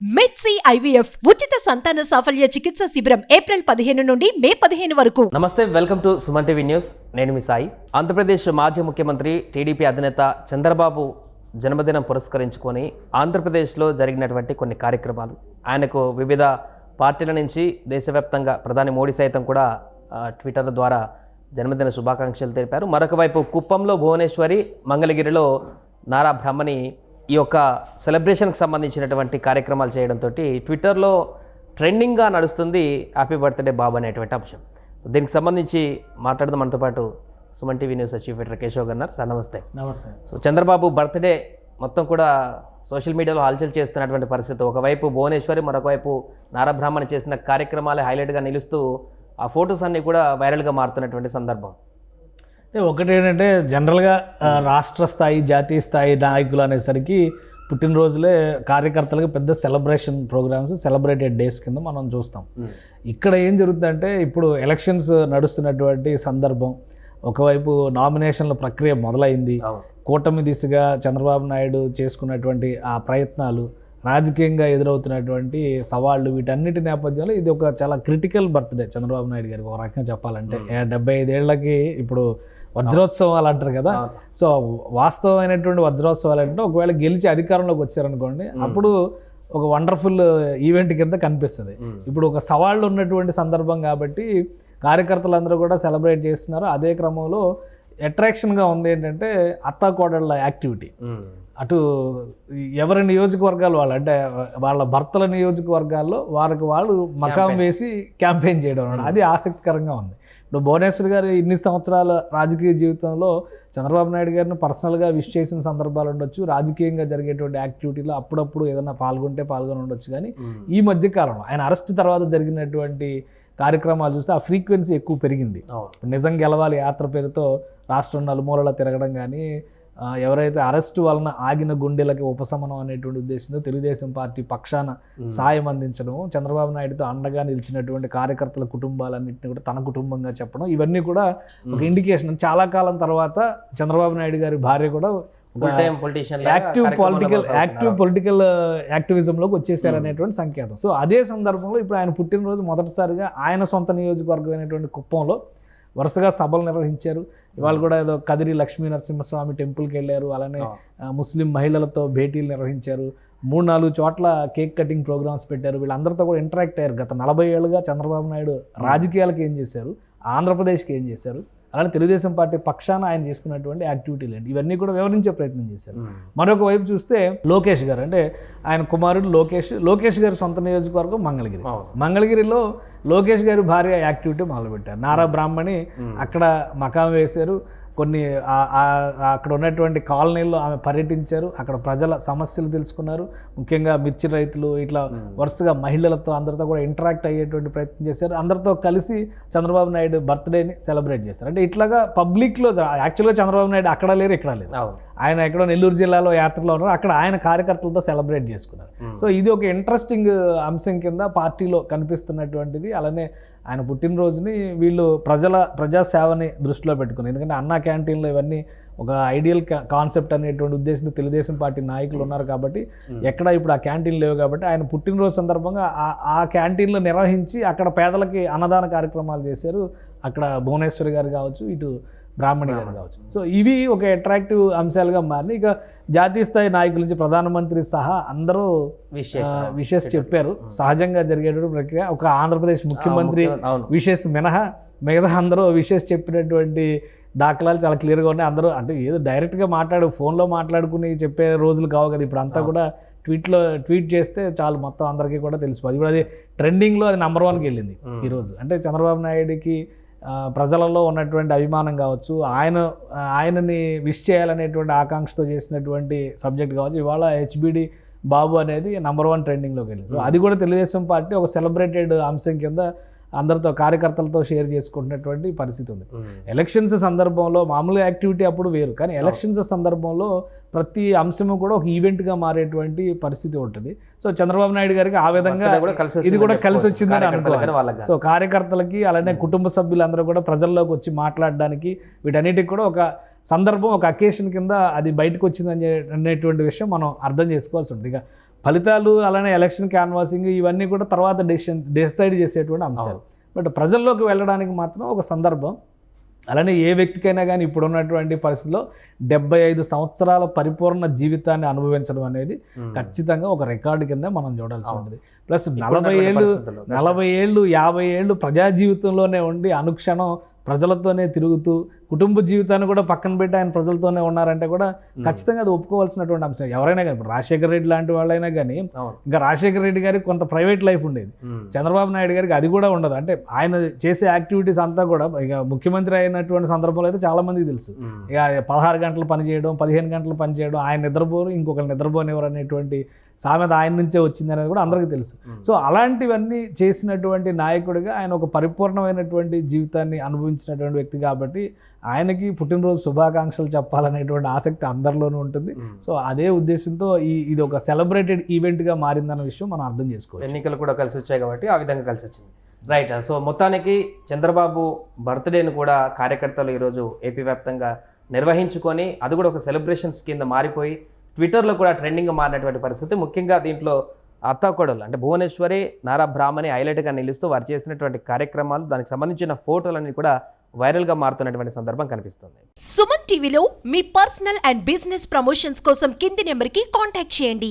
మెడ్సీ IVF ఉచిత సంతాన సాఫల్య చికిత్స శిబిరం ఏప్రిల్ పదిహేను నుండి మే పదిహేను వరకు. నమస్తే welcome to Suman TV news. నేను మీ సాయి. ఆంధ్రప్రదేశ్ మాజీ ముఖ్యమంత్రి టీడీపీ అధినేత చంద్రబాబు జన్మదినం పురస్కరించుకొని ఆంధ్రప్రదేశ్లో జరిగినటువంటి కొన్ని కార్యక్రమాలు. ఆయనకు వివిధ పార్టీల నుంచి దేశవ్యాప్తంగా ప్రధాని మోడీ సైతం కూడా ట్విట్టర్ ద్వారా జన్మదిన శుభాకాంక్షలు తెలిపారు. మరొక వైపు కుప్పంలో భువనేశ్వరి మంగళగిరిలో నారా బ్రహ్మని ఈ యొక్క సెలబ్రేషన్కి సంబంధించినటువంటి కార్యక్రమాలు చేయడంతో ట్విట్టర్లో ట్రెండింగ్గా నడుస్తుంది హ్యాపీ బర్త్డే బాబు అనేటువంటి అంశం. సో దీనికి సంబంధించి మాట్లాడదాం మనతో పాటు Suman TV news chief editor Keshav గన్నారు sir నమస్తే. నమస్తే. సో చంద్రబాబు బర్త్డే మొత్తం కూడా సోషల్ మీడియాలో హల్చల్ చేస్తున్నటువంటి పరిస్థితి. ఒకవైపు భువనేశ్వరి మరొకవైపు నారబ్రాహ్మణి చేసిన కార్యక్రమాలే హైలైట్గా నిలుస్తూ ఆ ఫొటోస్ అన్నీ కూడా వైరల్గా మారుతున్నటువంటి సందర్భం. అంటే ఒకటి ఏంటంటే జనరల్గా రాష్ట్ర స్థాయి జాతీయ స్థాయి నాయకులు అనేసరికి పుట్టినరోజులే కార్యకర్తలకు పెద్ద సెలబ్రేషన్ ప్రోగ్రామ్స్ సెలబ్రేటెడ్ డేస్ కింద మనం చూస్తాం. ఇక్కడ ఏం జరుగుతుందంటే ఇప్పుడు ఎలక్షన్స్ నడుస్తున్నటువంటి సందర్భం ఒకవైపు నామినేషన్ల ప్రక్రియ మొదలైంది కూటమి దిశగా చంద్రబాబు నాయుడు చేసుకున్నటువంటి ఆ ప్రయత్నాలు రాజకీయంగా ఎదురవుతున్నటువంటి సవాళ్ళు వీటన్నిటి నేపథ్యంలో ఇది ఒక చాలా క్రిటికల్ బర్త్డే చంద్రబాబు నాయుడు గారికి. ఒక రకంగా చెప్పాలంటే డెబ్బై ఐదేళ్ళకి ఇప్పుడు వజ్రోత్సవాలు అంటారు కదా. సో వాస్తవమైనటువంటి వజ్రోత్సవాలు అంటే ఒకవేళ గెలిచి అధికారంలోకి వచ్చారనుకోండి అప్పుడు ఒక వండర్ఫుల్ ఈవెంట్ కింద కనిపిస్తుంది. ఇప్పుడు ఒక సవాళ్ళు ఉన్నటువంటి సందర్భం కాబట్టి కార్యకర్తలందరూ కూడా సెలబ్రేట్ చేస్తున్నారు అదే క్రమంలో అట్రాక్షన్గా ఉంది ఏంటంటే అత్తాకోడళ్ళ యాక్టివిటీ. అటు ఎవరి నియోజకవర్గాలు వాళ్ళు అంటే వాళ్ళ భర్తల నియోజకవర్గాల్లో వారికి వాళ్ళు మకాం. వేసి క్యాంపెయిన్ చేయడం. అది ఆసక్తికరంగా ఉంది ఇప్పుడు భువనేశ్వర్ గారు ఇన్ని సంవత్సరాల రాజకీయ జీవితంలో చంద్రబాబు నాయుడు గారిని పర్సనల్గా విష్ చేసిన సందర్భాలు ఉండొచ్చు. రాజకీయంగా జరిగేటువంటి యాక్టివిటీలో అప్పుడప్పుడు ఏదైనా పాల్గొంటే పాల్గొని ఉండొచ్చు కానీ. ఈ మధ్య కాలంలో ఆయన అరెస్ట్ తర్వాత జరిగినటువంటి కార్యక్రమాలు చూస్తే ఆ ఫ్రీక్వెన్సీ ఎక్కువ పెరిగింది. నిజం గెలవాలి యాత్ర పేరుతో రాష్ట్రం నలుమూలలా తిరగడం కానీ ఎవరైతే అరెస్టు వలన ఆగిన గుండెలకి ఉపశమనం అనేటువంటి ఉద్దేశంతో తెలుగుదేశం పార్టీ పక్షాన సాయం అందించడం చంద్రబాబు నాయుడుతో అండగా నిలిచినటువంటి కార్యకర్తల కుటుంబాలన్నింటినీ కూడా తన కుటుంబంగా చెప్పడం ఇవన్నీ కూడా ఒక ఇండికేషన్ చాలా కాలం తర్వాత చంద్రబాబు నాయుడు గారి భార్య కూడా యాక్టివ్ పొలిటికల్ యాక్టివ్ పొలిటికల్ యాక్టివిజంలోకి వచ్చేసారు అనేటువంటి సంకేతం. సో అదే సందర్భంలో ఇప్పుడు ఆయన పుట్టినరోజు మొదటిసారిగా ఆయన సొంత నియోజకవర్గం అయినటువంటి కుప్పంలో వరుసగా సభలు నిర్వహించారు. ఇవాళ కూడా ఏదో కదిరి లక్ష్మీ నరసింహస్వామి టెంపుల్కి వెళ్ళారు. అలానే ఆ, ముస్లిం మహిళలతో భేటీలు నిర్వహించారు. మూడు నాలుగు చోట్ల కేక్ కటింగ్ ప్రోగ్రామ్స్ పెట్టారు. వీళ్ళందరితో కూడా ఇంటరాక్ట్ అయ్యారు. గత నలభై ఏళ్ళుగా చంద్రబాబు నాయుడు రాజకీయాలకు ఏం చేశారు? ఆంధ్రప్రదేశ్కి ఏం చేశారు? అలానే తెలుగుదేశం పార్టీ పక్షాన ఆయన చేసుకున్నటువంటి యాక్టివిటీలు ఏంటి ఇవన్నీ కూడా వివరించే ప్రయత్నం చేశారు. మరొక వైపు చూస్తే లోకేష్ గారు అంటే ఆయన కుమారుడు లోకేష్ లోకేష్ గారి సొంత నియోజకవర్గం మంగళగిరి. మంగళగిరిలో లోకేష్ గారి భార్య యాక్టివిటీ మొదలుపెట్టారు. నారా బ్రాహ్మణి అక్కడ మకాం వేశారు. కొన్ని అక్కడ ఉన్నటువంటి కాలనీల్లో ఆమె పర్యటించారు. అక్కడ ప్రజల సమస్యలు తెలుసుకున్నారు. ముఖ్యంగా మిర్చి రైతులు ఇట్లా వరుసగా మహిళలతో అందరితో కూడా ఇంటరాక్ట్ అయ్యేటువంటి ప్రయత్నం చేశారు. అందరితో కలిసి చంద్రబాబు నాయుడు బర్త్డేని సెలబ్రేట్ చేశారు. అంటే ఇట్లాగా పబ్లిక్లో యాక్చువల్గా చంద్రబాబు నాయుడు అక్కడ లేరు ఇక్కడ లేదు ఆయన ఎక్కడో నెల్లూరు జిల్లాలో యాత్రలో ఉన్నారు. అక్కడ ఆయన కార్యకర్తలతో సెలబ్రేట్ చేసుకున్నారు. సో ఇది ఒక ఇంట్రెస్టింగ్ అంశం కింద పార్టీలో కనిపిస్తున్నటువంటిది. అలానే ఆయన పుట్టినరోజుని వీళ్ళు ప్రజల ప్రజాసేవని దృష్టిలో పెట్టుకుని ఎందుకంటే అన్నా క్యాంటీన్లో ఇవన్నీ ఒక ఐడియల్ కాన్సెప్ట్ అనేటువంటి ఉద్దేశంతో తెలుగుదేశం పార్టీ నాయకులు ఉన్నారు కాబట్టి ఎక్కడ ఇప్పుడు ఆ క్యాంటీన్ లేవు కాబట్టి ఆయన పుట్టినరోజు సందర్భంగా ఆ- ఆ క్యాంటీన్లో నిర్వహించి అక్కడ పేదలకి అన్నదాన కార్యక్రమాలు చేశారు. అక్కడ భువనేశ్వరి గారు కావచ్చు ఇటు బ్రాహ్మణి గారు కావచ్చు. సో ఇవి ఒక అట్రాక్టివ్ అంశాలుగా మారి ఇక జాతీయ స్థాయి నాయకుల నుంచి ప్రధానమంత్రి సహా అందరూ విష్ విషెస్ చెప్పారు. సహజంగా జరిగేటువంటి ప్రక్రియ. ఒక ఆంధ్రప్రదేశ్ ముఖ్యమంత్రి విషెస్ మినహా మిగతా అందరూ విషెస్ చెప్పినటువంటి దాఖలాలు చాలా క్లియర్గా ఉన్నాయి. అందరూ అంటే ఏదో డైరెక్ట్గా మాట్లాడు ఫోన్లో మాట్లాడుకుని చెప్పే రోజులు కావు కదా. ఇప్పుడు అంతా కూడా ట్వీట్లో ట్వీట్ చేస్తే చాలు మొత్తం అందరికీ కూడా తెలిసిపోదు ఇప్పుడు అది ట్రెండింగ్లో అది నెంబర్ వన్కి వెళ్ళింది. ఈరోజు. అంటే చంద్రబాబు నాయుడికి ప్రజలలో ఉన్నటువంటి అభిమానం కావచ్చు ఆయన ఆయనని విష్ చేయాలనేటువంటి ఆకాంక్షతో చేసినటువంటి సబ్జెక్ట్ కావచ్చు ఇవాళ హెచ్బిడి బాబు అనేది నంబర్ వన్ ట్రెండింగ్లోకి వెళ్ళింది. అది కూడా తెలుగుదేశం పార్టీ ఒక సెలబ్రేటెడ్ అంశం కింద అందరితో కార్యకర్తలతో షేర్ చేసుకుంటున్నటువంటి పరిస్థితి ఉంది. ఎలక్షన్స్ సందర్భంలో మామూలు యాక్టివిటీ అప్పుడు వేరు కానీ ఎలక్షన్స్ సందర్భంలో ప్రతి అంశము కూడా ఒక ఈవెంట్గా మారేటువంటి పరిస్థితి ఉంటుంది. సో చంద్రబాబు నాయుడు గారికి ఆ విధంగా ఇది కూడా కలిసి. వచ్చిందని అనుకోవాలి. వాళ్ళకి. సో కార్యకర్తలకి అలానే కుటుంబ సభ్యులందరూ కూడా ప్రజల్లోకి వచ్చి మాట్లాడడానికి వీటన్నిటికి కూడా ఒక సందర్భం ఒక అకేషన్ కింద అది బయటకు వచ్చిందని అనేటువంటి విషయం మనం అర్థం చేసుకోవాల్సి ఉంటుంది. ఇక ఫలితాలు అలానే ఎలక్షన్ క్యాన్వాసింగ్ ఇవన్నీ కూడా తర్వాత డెసిషన్ డిసైడ్ చేసేటువంటి అంశాలు బట్ ప్రజల్లోకి వెళ్ళడానికి మాత్రం ఒక సందర్భం అలానే ఏ వ్యక్తికైనా కానీ ఇప్పుడున్నటువంటి పరిస్థితిలో డెబ్బై ఐదు సంవత్సరాల పరిపూర్ణ జీవితాన్ని అనుభవించడం అనేది ఖచ్చితంగా ఒక రికార్డు కింద మనం చూడాల్సి. ఉంటుంది ప్లస్ నలభై ఏళ్ళు. నలభై ఏళ్ళు యాభై ఏళ్ళు ప్రజా జీవితంలోనే ఉండి అనుక్షణం ప్రజలతోనే తిరుగుతూ కుటుంబ జీవితాన్ని కూడా పక్కన పెట్టి ఆయన ప్రజలతోనే ఉన్నారంటే కూడా. ఖచ్చితంగా అది ఒప్పుకోవాల్సినటువంటి అంశం ఎవరైనా కానీ ఇప్పుడు రాజశేఖర రెడ్డి లాంటి వాళ్ళైనా కానీ ఇంకా రాజశేఖర రెడ్డి గారికి కొంత ప్రైవేట్ లైఫ్ ఉండేది. చంద్రబాబు నాయుడు గారికి అది కూడా ఉండదు అంటే ఆయన చేసే యాక్టివిటీస్ అంతా కూడా ఇక ముఖ్యమంత్రి అయినటువంటి సందర్భంలో అయితే చాలా మందికి తెలుసు. ఇక పదహారు గంటలు పని చేయడం పదిహేను గంటలు పని చేయడం ఆయన నిద్రపోరు ఇంకొకరు నిద్రపోనివ్వరు అనేటువంటి సామెత ఆయన నుంచే వచ్చింది అనేది కూడా అందరికీ తెలుసు. సో అలాంటివన్నీ చేసినటువంటి నాయకుడిగా ఆయన ఒక పరిపూర్ణమైనటువంటి జీవితాన్ని అనుభవించినటువంటి వ్యక్తి కాబట్టి ఆయనకి పుట్టినరోజు శుభాకాంక్షలు చెప్పాలనేటువంటి ఆసక్తి అందరిలోనూ ఉంటుంది. సో అదే ఉద్దేశంతో ఈ ఇది ఒక సెలబ్రేటెడ్ ఈవెంట్గా మారిందన్న విషయం మనం అర్థం చేసుకోవచ్చు. ఎన్నికలు కూడా కలిసి వచ్చాయి కాబట్టి ఆ విధంగా కలిసి వచ్చింది. రైట్. సో మొత్తానికి చంద్రబాబు బర్త్డేను కూడా కార్యకర్తలు ఈరోజు ఏపీ వ్యాప్తంగా నిర్వహించుకొని అది కూడా ఒక సెలబ్రేషన్స్ కింద మారిపోయి ట్విట్టర్లో కూడా ట్రెండింగ్ మారినటువంటి పరిస్థితి. ముఖ్యంగా దీంట్లో అత్తాకోడలు అంటే భువనేశ్వరి నారా బ్రాహ్మణి హైలైట్గా నిలుస్తూ వారు చేసినటువంటి కార్యక్రమాలు దానికి సంబంధించిన ఫోటోలన్నీ కూడా వైరల్గా మారుతున్నటువంటి సందర్భం కనిపిస్తుంది. సుమన్ టీవీలో మీ పర్సనల్ అండ్ బిజినెస్ ప్రమోషన్స్ కోసం కింది నెంబర్కి కాంటాక్ట్ చేయండి.